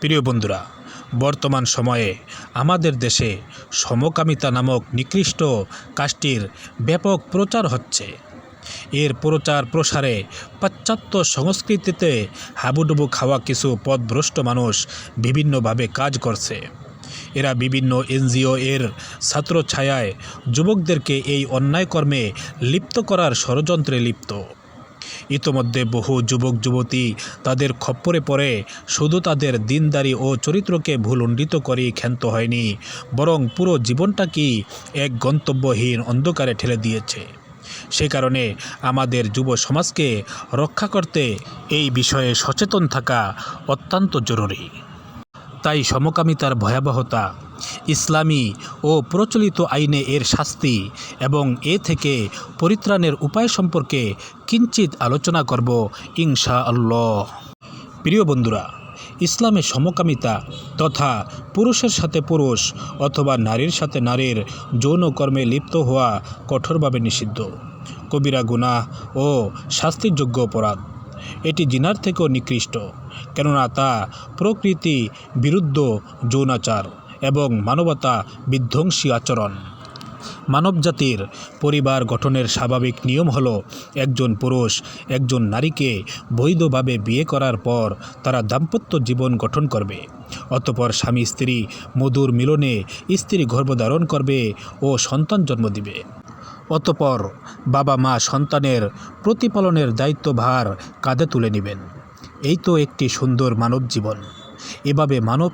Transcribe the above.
প্রিয় বন্ধুরা, বর্তমান সময়ে আমাদের দেশে সমকামিতা নামক নিকৃষ্ট কাজটির ব্যাপক প্রচার হচ্ছে। এর প্রচার প্রসারে পাশ্চাত্য সংস্কৃতিতে হাবুডুবু খাওয়া কিছু পদভ্রষ্ট মানুষ বিভিন্নভাবে কাজ করছে। এরা বিভিন্ন এনজিও এর ছাত্রছায়ায় যুবকদেরকে এই অন্যায় কর্মে লিপ্ত করার ষড়যন্ত্রে লিপ্ত। ইতোমধ্যে বহু যুবক, যুবতী তাদের খপ্পরে পড়ে। শুধু তাদের দিনদারি ও চরিত্রকে ভুলুণ্ডিত করেই ক্ষান্ত হয়নি, বরং পুরো জীবনটাকেই এক গন্তব্যহীন অন্ধকারে ঠেলে দিয়েছে। সে কারণে আমাদের যুব সমাজকে রক্ষা করতে এই বিষয়ে সচেতন থাকা অত্যন্ত জরুরি। তাই সমকামিতার ভয়াবহতা ইসলামী ও প্রচলিত আইনে এর শাস্তি এবং এ থেকে পরিত্রাণের উপায় সম্পর্কে কিঞ্চিত আলোচনা করব ইনশা আল্লাহ প্রিয় বন্ধুরা, ইসলামে সমকামিতা তথা পুরুষের সাথে পুরুষ অথবা নারীর সাথে নারীর যৌন কর্মে লিপ্ত হওয়া কঠোরভাবে নিষিদ্ধ। কবিরা গুনাহ ও শাস্তিযোগ্য অপরাধ। এটি জিনার থেকেও নিকৃষ্ট, কেননা তা প্রকৃতি বিরুদ্ধ যৌনাচার। এবং মানবতা বিধ্বংসী আচরণ। মানবজাতির পরিবার গঠনের স্বাভাবিক নিয়ম হলো, একজন পুরুষ একজন নারীকে বৈধভাবে বিয়ে করার পর তারা দাম্পত্য জীবন গঠন করবে। অতপর স্বামী স্ত্রী মধুর মিলনে স্ত্রী গর্ভধারণ করবে ও সন্তান জন্ম দিবে। অতপর বাবা মা সন্তানের প্রতিপালনের দায়িত্বভার কাঁধে তুলে নেবেন। এই তো একটি সুন্দর মানব জীবন এভাবে মানব